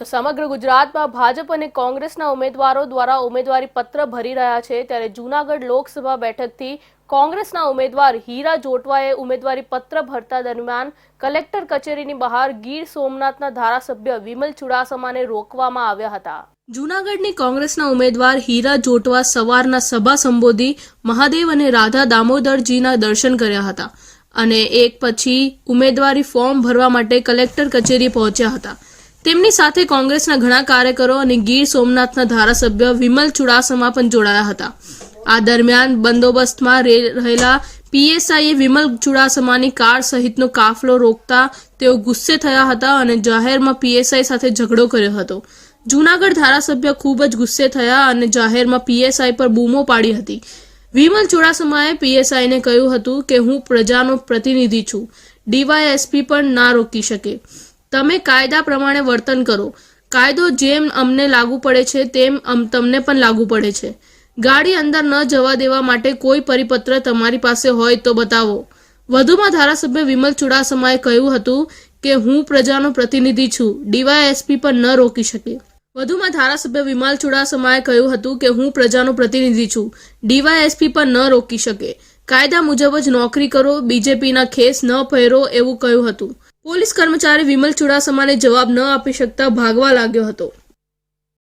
તો સમગ્ર ગુજરાતમાં ભાજપ અને કોંગ્રેસના ઉમેદવારો દ્વારા ઉમેદવારી પત્ર ભરી રહ્યા છે. ત્યારે જૂનાગઢ લોકસભા બેઠકથી કોંગ્રેસના ઉમેદવાર હીરા જોટવાએ ઉમેદવારી પત્ર ભરતા દરમિયાન કલેક્ટર કચેરીની બહાર ગીર સોમનાથના ધારાસભ્ય વિમલ ચુડાસમાને રોકવામાં આવ્યા હતા. જૂનાગઢની કોંગ્રેસના ઉમેદવાર હીરા જોટવા સવારના સભા સંબોધી મહાદેવ અને રાધા દામોદરજીના દર્શન કર્યા હતા અને એક પછી ઉમેદવારી ફોર્મ ભરવા માટે કલેક્ટર કચેરી પહોંચ્યા હતા. તેમની સાથે કોંગ્રેસના ઘણા કાર્યકરો અને ગીર સોમનાથના ધારાસભ્ય વિમલ ચુડાસમા પણ જોડાયા હતા. આ દરમિયાન બંદોબસ્તમાં રહેલા પીએસઆઈએ વિમલ ચુડાસમાની કાર સહિતનો કાફલો રોકતા તેઓ ગુસ્સે થયા હતા અને જાહેરમાં પીએસઆઈ સાથે ઝઘડો કર્યો હતો. જૂનાગઢ ધારાસભ્ય ખૂબ જ ગુસ્સે થયા અને જાહેરમાં પીએસઆઈ પર બૂમો પાડી હતી. વિમલ ચુડાસમાએ પીએસઆઈને કહ્યું હતું કે, હું પ્રજાનો પ્રતિનિધિ છું. ડીવાયએસપી પણ ના રોકી શકે. તમે કાયદા પ્રમાણે વર્તન કરો. કાયદો જેમ અમને લાગુ પડે છે, તેમ તમને પણ લાગુ પડે છે. ગાડી અંદર ન જવા દેવા માટે કોઈ પરિપત્ર તમારી પાસે હોય તો બતાવો. વધુમાં ધારાસભ્ય વિમલ ચુડાસમાએ કહ્યું હતું કે, હું પ્રજાનો પ્રતિનિધિ છું. ડીવાયએસપી પણ ન રોકી શકે. વધુમાં ધારાસભ્ય વિમલ ચુડાસમાએ કહ્યું હતું કે, હું પ્રજાનો પ્રતિનિધિ છું. ડીવાયએસપી પણ ન રોકી શકે. કાયદા મુજબ જ નોકરી કરો, બીજેપીના ખેસ ન પહેરો એવું કહ્યું હતું. પોલીસ કર્મચારી વિમલ ચુડાસમાને જવાબ ન આપી શકતા ભાગવા લાગ્યો હતો.